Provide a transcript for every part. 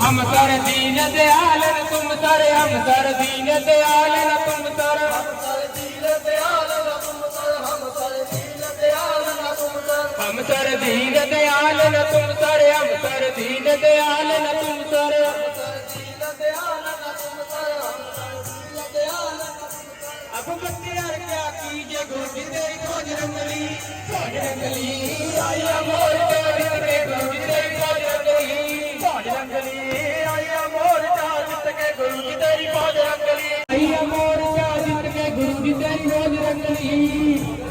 हम सर दीन दयाल न तुम सर हम सर दीन दयाल न तुम सर हम सर दीन दयाल न तुम सर हम सर दीन दयाल न तुम सर ਰੱਬ ਬੱਤਿਆਰ ਕਿਆ ਕੀ ਜੇ ਗੋਡੀ ਦੇ ਕੋਜ ਰੰਗਲੀ ਕੋਜ ਰੰਗਲੀ ਆਇਆ ਮੋਰ ਟਾਰ ਤੇ ਗੋਡੀ ਦੇ ਕੋਜ ਰੰਗਲੀ ਕੋਜ ਰੰਗਲੀ ਆਇਆ ਮੋਰ ਟਾਰ ਜਿੱਤ ਕੇ ਗੁਰੂ ਜੀ ਤੇਰੀ ਕੋਜ ਰੰਗਲੀ ਆਇਆ ਮੋਰ ਟਾਰ ਜਿੱਤ ਕੇ ਗੁਰੂ ਜੀ ਤੇਰੀ ਕੋਜ ਰੰਗਲੀ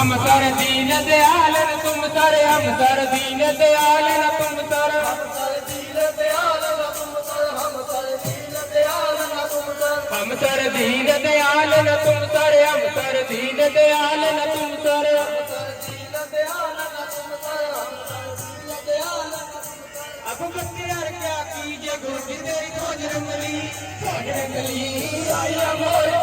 हम सर दीन दयाल न तुम सर हम सर दीन दयाल न तुम सर हम सर दीन दयाल न तुम सर हम सर दीन दयाल न तुम सर अब बत्तियार क्या कीजिए गुरु तेरी फौज रंगली फौज रंगली आया मोर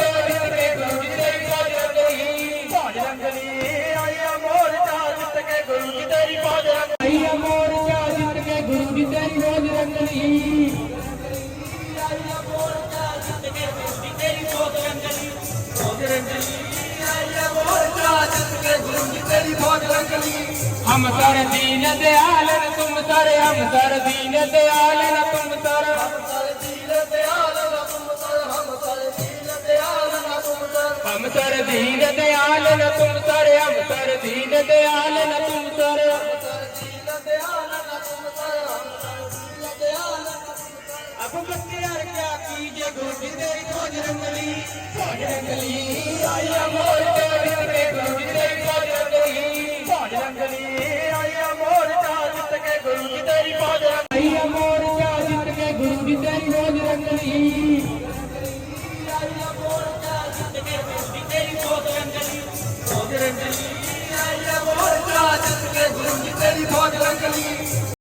ਜੰਗਲੀ ਆਇਆ ਬੋਲ। ਚਾਲ ਜਿੱਤ ਕੇ ਗੁੰਦੀ ਤੇਰੀ ਮੌਤ ਰੰਗਲੀ ਮੌਤ ਰੰਗਲੀ ਆਇਆ ਬੋਲ ਚਾਲ ਜਿੱਤ ਕੇ ਗੁੰਦੀ ਤੇਰੀ ਮੌਤ ਰੰਗਲੀ ਹਮ ਤਰ ਦੀਨ ਦਿਆਲ ਨ ਤੁਮ ਤਰ ਹਮ ਤਰ ਦੀਨ ਦਿਆਲ ਨ ਤੁਮ ਤਰ ਹਮ ਤਰ ਦੀਨ ਦਿਆਲ ਨ ਤੁਮ ਤਰ ਹਮ ਤਰ ਦੀਨ ਦਿਆਲ ਨ ਤੁਮ ਤਰ ਹਮ ਤਰ ਦੀਨ ਦਿਆਲ ਨ ਤੁਮ ਰੱਬ ਬਖਤਿਆਰ ਕਿਆ ਕੀਜੇ ਗੋਡੀ ਤੇਰੀ ਖੋਜ ਰੰਗਲੀ ਖੋਜ ਰੰਗਲੀ ਆਇਆ